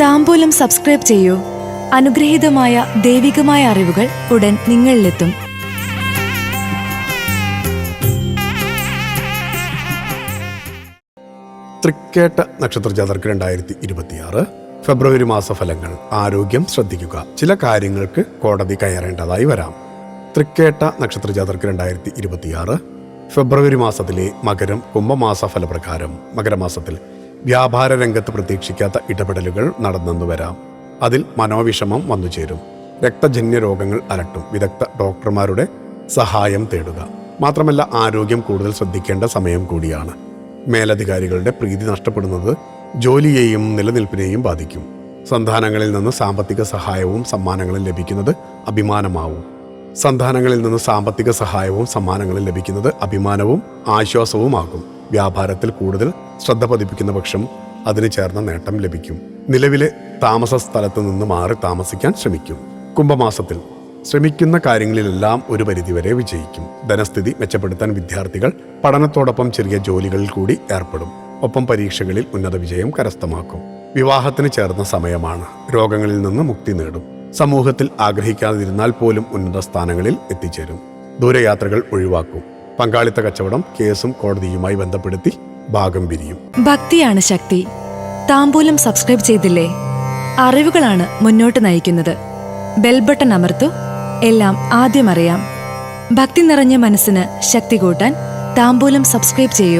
താമ്പൂലം subscribe ചെയ്യൂ. അനുഗ്രഹീതമായ ദൈവികമായ അറിവുകൾ ഉടൻ നിങ്ങളിലെത്തും. തൃക്കേട്ട നക്ഷത്ര ജാതർക്ക് രണ്ടായിരത്തി ഇരുപത്തിയാറ് ഫെബ്രുവരി മാസ ഫലങ്ങൾ ആരോഗ്യം ശ്രദ്ധിക്കുക. ചില കാര്യങ്ങൾക്ക് കോടതി കയറേണ്ടതായി വരാം. തൃക്കേട്ട നക്ഷത്ര ജാതർക്ക് രണ്ടായിരത്തി ഇരുപത്തിയാറ് ഫെബ്രുവരി മാസത്തിലെ മകരം കുംഭമാസ ഫലപ്രകാരം മകരമാസത്തിൽ വ്യാപാര രംഗത്ത് പ്രതീക്ഷിക്കാത്ത ഇടപെടലുകൾ നടന്നെന്നു വരാം. അതിൽ മനോവിഷമം വന്നു ചേരും. രക്തജന്യ രോഗങ്ങൾ അലട്ടും. വിദഗ്ധ ഡോക്ടർമാരുടെ സഹായം തേടുക. മാത്രമല്ല ആരോഗ്യം കൂടുതൽ ശ്രദ്ധിക്കേണ്ട സമയം കൂടിയാണ്. മേലധികാരികളുടെ പ്രീതി നഷ്ടപ്പെടുന്നത് ജോലിയെയും നിലനിൽപ്പിനെയും ബാധിക്കും. സന്താനങ്ങളിൽ നിന്ന് സാമ്പത്തിക സഹായവും സമ്മാനങ്ങളും ലഭിക്കുന്നത് അഭിമാനമാവും. സന്താനങ്ങളിൽ നിന്ന് സാമ്പത്തിക സഹായവും സമ്മാനങ്ങളും ലഭിക്കുന്നത് അഭിമാനവും ആശ്വാസവുമാകും. വ്യാപാരത്തിൽ കൂടുതൽ ശ്രദ്ധ പതിപ്പിക്കുന്ന പക്ഷം അതിന് ചേർന്ന നേട്ടം ലഭിക്കും. നിലവിലെ താമസ സ്ഥലത്ത് നിന്ന് മാറി താമസിക്കാൻ ശ്രമിക്കും. കുംഭമാസത്തിൽ ശ്രമിക്കുന്ന കാര്യങ്ങളിലെല്ലാം ഒരു പരിധിവരെ വിജയിക്കും. ധനസ്ഥിതി മെച്ചപ്പെടുത്താൻ വിദ്യാർത്ഥികൾ പഠനത്തോടൊപ്പം ചെറിയ ജോലികളിൽ കൂടി ഏർപ്പെടും. ഒപ്പം പരീക്ഷകളിൽ ഉന്നത വിജയം കരസ്ഥമാക്കും. വിവാഹത്തിന് ചേർന്ന സമയമാണ്. രോഗങ്ങളിൽ നിന്ന് മുക്തി നേടും. സമൂഹത്തിൽ ആഗ്രഹിക്കാതിരുന്നാൽ പോലും ഉന്നത സ്ഥാനങ്ങളിൽ എത്തിച്ചേരും. ദൂരയാത്രകൾ ഒഴിവാക്കും. പങ്കാളിത്ത കച്ചവടം കേസും കോടതിയുമായി ബന്ധപ്പെടുത്തി ഭാഗം പിരിയും. ഭക്തിയാണ് ശക്തി. താമ്പൂലം സബ്സ്ക്രൈബ് ചെയ്തില്ലേ? അറിവുകളാണ് മുന്നോട്ട് നയിക്കുന്നത്. ബെൽബട്ടൺ അമർത്തു. എല്ലാം ആദ്യം അറിയാം. ഭക്തി നിറഞ്ഞ മനസ്സിന് ശക്തി കൂട്ടാൻ താമ്പൂലം സബ്സ്ക്രൈബ് ചെയ്യൂ.